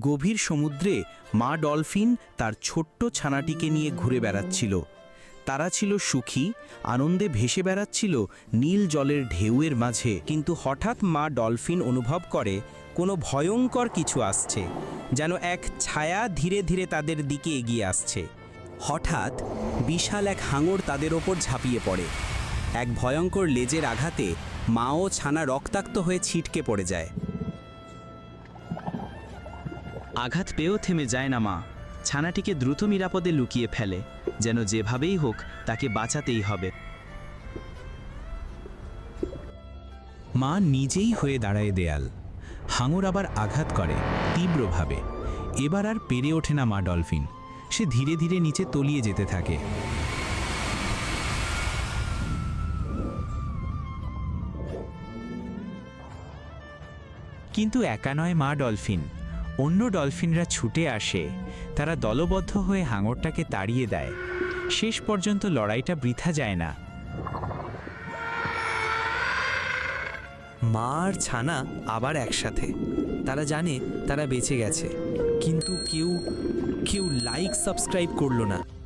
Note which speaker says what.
Speaker 1: গভীর সমুদ্রে মা ডলফিন তার ছোট্ট ছানাটিকে নিয়ে ঘুরে বেড়াচ্ছিল। তারা ছিল সুখী, আনন্দে ভেসে বেড়াচ্ছিল নীল জলের ঢেউয়ের মাঝে। কিন্তু হঠাৎ মা ডলফিন অনুভব করে, কোনো ভয়ঙ্কর কিছু আসছে, যেন এক ছায়া ধীরে ধীরে তাদের দিকে এগিয়ে আসছে। হঠাৎ বিশাল এক হাঙর তাদের ওপর ঝাঁপিয়ে পড়ে। এক ভয়ঙ্কর লেজের আঘাতে মা ও ছানা রক্তাক্ত হয়ে ছিটকে পড়ে যায়। আঘাত পেয়েও থেমে যায় না মা। ছানাটিকে দ্রুত নিরাপদে লুকিয়ে ফেলে, যেন যেভাবেই হোক তাকে বাঁচাতেই হবে। মা নিজেই হয়ে দাঁড়ায় দেয়াল। হাঙর আবার আঘাত করে, তীব্রভাবে। এবার আর পেরে ওঠে না মা ডলফিন। সে ধীরে ধীরে নিচে তলিয়ে যেতে থাকে। কিন্তু একা নয় মা ডলফিন। অন্য ডলফিনরা ছুটে আসে। তারা দলবদ্ধ হয়ে হাঙরটাকে তাড়িয়ে দেয়। শেষ পর্যন্ত লড়াইটা বৃথা যায় না।
Speaker 2: মা আর ছানা আবার একসাথে। তারা জানে তারা বেঁচে গেছে। কিন্তু কেউ কেউ লাইক সাবস্ক্রাইব করল না।